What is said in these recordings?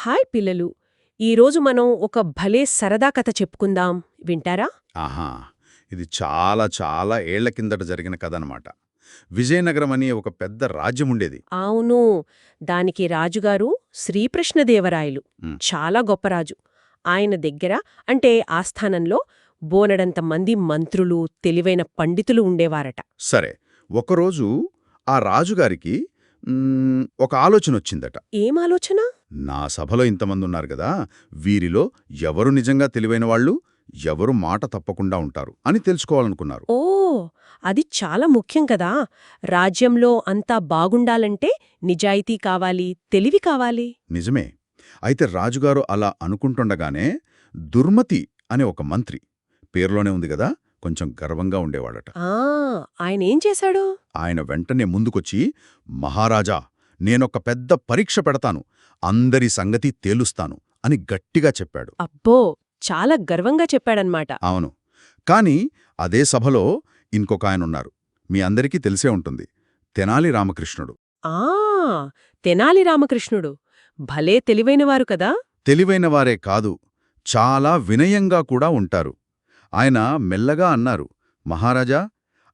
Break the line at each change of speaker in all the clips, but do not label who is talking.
Hi పిల్లలు ఈరోజు మనం ఒక భలే సరదా కథ చెప్పుకుందాం. వింటారా?
ఆహా ఇది చాలా చాలా ఏళ్ళ కిందట జరిగిన కథ అనమాట విజయనగరం అని ఒక పెద్ద రాజ్యం ఉండేది.
అవును దానికి రాజుగారు శ్రీకృష్ణదేవరాయలు. చాలా గొప్ప రాజు. ఆయన దగ్గర అంటే ఆస్థానంలో బోనడంత మంది మంత్రులు తెలివైన పండితులు ఉండేవారట.
సరే ఒకరోజు ఆ రాజుగారికి ఒక ఆలోచన వచ్చిందట.
ఏం ఆలోచన?
నా సభలో ఇంతమంది ఉన్నారు కదా వీరిలో ఎవరు నిజంగా తెలివైన వాళ్ళు ఎవరు మాట తప్పకుండా ఉంటారు అని తెలుసుకోవాలనుకున్నారు.
ఓ అది చాలా ముఖ్యం కదా. రాజ్యంలో అంతా బాగుండాలంటే నిజాయితీ కావాలి తెలివి కావాలి.
నిజమే. అయితే రాజుగారు అలా అనుకుంటుండగానే దుర్మతి అనే ఒక మంత్రి పేరులోనే ఉంది కదా కొంచెం గర్వంగా ఉండేవాడట.
ఆ ఆయనేం చేశాడు?
ఆయన వెంటనే ముందుకొచ్చి మహారాజా నేనొక పెద్ద పరీక్ష పెడతాను. అందరి సంగతి తేలుస్తాను అని గట్టిగా చెప్పాడు.
అబ్బో చాలా గర్వంగా చెప్పాడన్మాట
అవును. కాని అదే సభలో ఇంకొక ఆయనున్నారు. మీ అందరికీ తెలిసే ఉంటుంది. తెనాలి రామకృష్ణుడు.
ఆ తెనాలి రామకృష్ణుడు. భలే తెలివైనవారు కదా.
తెలివైనవారే కాదు చాలా వినయంగా కూడా ఉంటారు. ఆయన మెల్లగా అన్నారు మహారాజా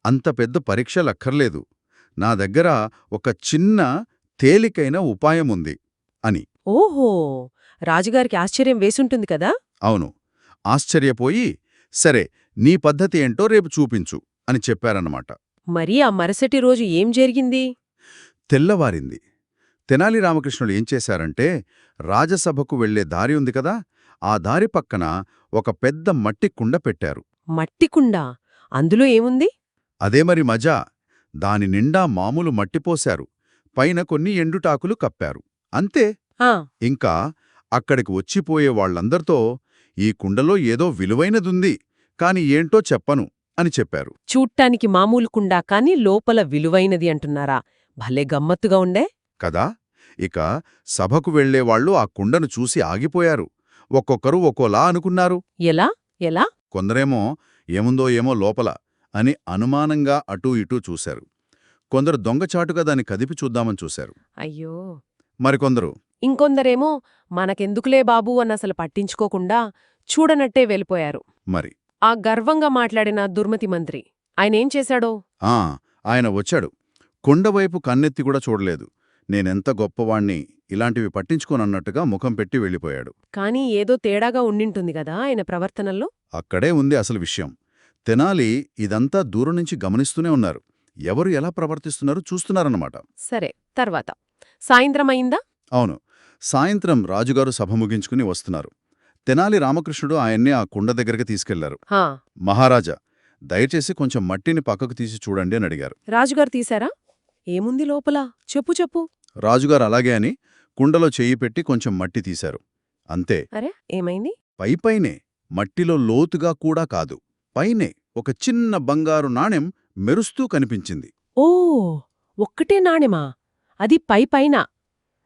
అంత పెద్ద పరీక్షలక్కర్లేదు. నా దగ్గర ఒక చిన్న తేలికైన ఉపాయముంది అని.
ఓహో! రాజుగారికి ఆశ్చర్యం వేసుంటుంది కదా?
అవును. ఆశ్చర్యపోయి సరే నీ పద్ధతి ఏంటో రేపు చూపించు అని చెప్పారన్నమాట.
మరి ఆ మరుసటి రోజు ఏం జరిగింది?
తెల్లవారింది. తెనాలి రామకృష్ణుడు ఏం చేశారంటే రాజసభకు వెళ్ళే దారి ఉంది కదా ఆ దారి పక్కన ఒక పెద్ద మట్టి కుండ పెట్టారు.
మట్టి కుండ? అందులో ఏముంది?
అదే మరి మజా. దాని నిండా మామూలు మట్టి పోశారు. పైన కొన్ని ఎండుటాకులు కప్పారు. అంతే.
ఆ.
ఇంకా అక్కడికి వచ్చిపోయే వాళ్ళందరితో ఈ కుండలో ఏదో విలువైనదుంది కాని ఏంటో చెప్పను అని చెప్పారు.
చూట్టానికి మామూలు కుండ కాని లోపల విలువైనది అంటున్నారా? భలే గమ్మత్తుగా ఉండే.
కదా? ఇక సభకు వెళ్ళేవాళ్ళు ఆ కుండను చూసి ఆగిపోయారు. ఒక్కొక్కరు ఒక్కోలా అనుకున్నారు.
ఎలా? ఎలా?
కొందరేమో ఏముందో ఏమో లోపల అని అనుమానంగా అటూ ఇటూ చూశారు. కొందరు దొంగచాటుగా దాన్ని కదిపి చూద్దామని చూశారు.
అయ్యో!
మరికొందరు
ఇంకొందరేమో మనకెందుకులే బాబూ అన్నసలు పట్టించుకోకుండా చూడనట్టే వెళ్ళిపోయారు.
మరి?
ఆ గర్వంగా మాట్లాడిన దుర్మతి మంత్రి ఆయనేం చేశాడో?
ఆ! ఆయన వచ్చాడు. కొండవైపు కన్నెత్తి కూడా చూడలేదు. నేనెంత గొప్పవాణ్ణి ఇలాంటివి పట్టించుకోనన్నట్టుగా ముఖం పెట్టి వెళ్ళిపోయాడు.
కానీ ఏదో తేడాగా ఉండింటుంది కదా ఆయన ప్రవర్తనలో
అక్కడే ఉంది అసలు విషయం. తెనాలి ఇదంతా దూరం నుంచి గమనిస్తూనే ఉన్నారు. ఎవరు ఎలా ప్రవర్తిస్తున్నారో చూస్తున్నారన్నమాట.
సరే తర్వాత. సాయంత్రం అయిందా?
అవును. సాయంత్రం రాజుగారు సభ ముగించుకుని వస్తున్నారు. తెనాలి రామకృష్ణుడు ఆయన్ని ఆ కుండ దగ్గరికి
తీసుకెళ్ళారు.
మహారాజా దయచేసి కొంచెం మట్టిని పక్కకు తీసి చూడండి అని అడిగారు.
రాజుగారు తీశారా? ఏముంది లోపల? చెప్పు చెప్పు.
రాజుగారు అలాగే అని కుండలో చెయ్యి పెట్టి కొంచెం మట్టి తీశారు. అంతే.
అరే ఏమైంది?
పైపైనే మట్టిలో లోతుగా కూడా కాదు. పైనే ఒక చిన్న బంగారు నాణెం మెరుస్తూ కనిపించింది.
ఓ ఒక్కటే నాణెమా? అది పై పైన.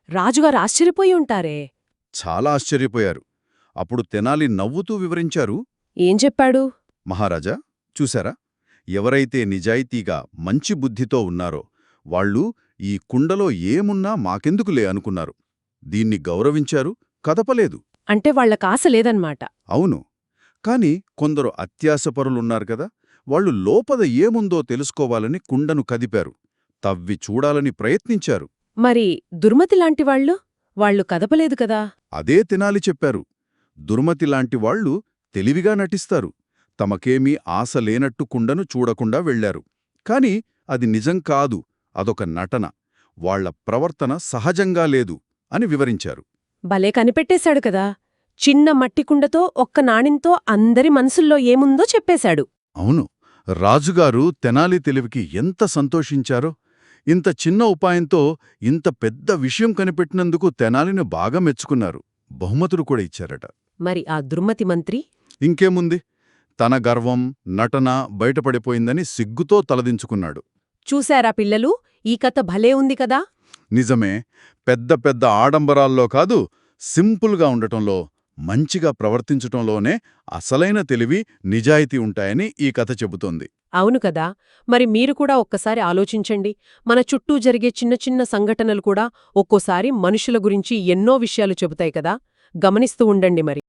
రాజుగారు ఆశ్చర్యపోయి ఉంటారే.
చాలా ఆశ్చర్యపోయారు. అప్పుడు తెనాలి నవ్వుతూ వివరించారు.
ఏం చెప్పాడు?
మహారాజా చూశారా? ఎవరైతే నిజాయితీగా మంచి బుద్ధితో ఉన్నారో వాళ్ళు ఈ కుండలో ఏమున్నా మాకెందుకులే అనుకున్నారు. దీన్ని గౌరవించారు కదపలేదు.
అంటే వాళ్ళకి ఆశ లేదన్మాట.
అవును. కాని కొందరు అత్యాసపరులున్నారు కదా వాళ్ళు లోపద ఏముందో తెలుసుకోవాలని కుండను కదిపారు. తవ్వి చూడాలని ప్రయత్నించారు.
మరి దుర్మతి లాంటి వాళ్ళు? కదపలేదు కదా.
అదే తినాలి చెప్పారు. దుర్మతి లాంటి వాళ్ళు తెలివిగా నటిస్తారు. తమకేమీ ఆశ లేనట్టు కుండను చూడకుండా వెళ్ళారు కాని అది నిజం కాదు. అదొక నటన. వాళ్ళ ప్రవర్తన సహజంగా లేదు అని వివరించారు.
భలే కనిపెట్టేశాడు కదా! చిన్న మట్టి కుండతో ఒక్క నాణింతో అందరి మనసుల్లో ఏముందో చెప్పేశాడు.
అవును. రాజుగారు తెనాలి తెలివికి ఎంత సంతోషించారో! ఇంత చిన్న ఉపాయంతో ఇంత పెద్ద విషయం కనిపెట్టినందుకు తెనాలిని బాగా మెచ్చుకున్నారు. బహుమతులు కూడా ఇచ్చారట.
మరి ఆ దుర్మతి మంత్రి?
ఇంకేముంది? తన గర్వం నటన బయటపడిపోయిందని సిగ్గుతో తలదించుకున్నాడు.
చూశారా పిల్లలు? ఈ కథ భలే ఉంది కదా?
నిజమే. పెద్ద పెద్ద ఆడంబరాల్లో కాదు సింపుల్గా ఉండటంలో మంచిగా ప్రవర్తించటంలోనే అసలైన తెలివి నిజాయితీ ఉంటాయని ఈ కథ చెబుతోంది.
అవును కదా. మరి మీరు కూడా ఒక్కసారి ఆలోచించండి. మన చుట్టూ జరిగే చిన్న చిన్న సంఘటనలు కూడా ఒక్కోసారి మనుషుల గురించి ఎన్నో విషయాలు చెబుతాయి కదా. గమనిస్తూ ఉండండి మరి.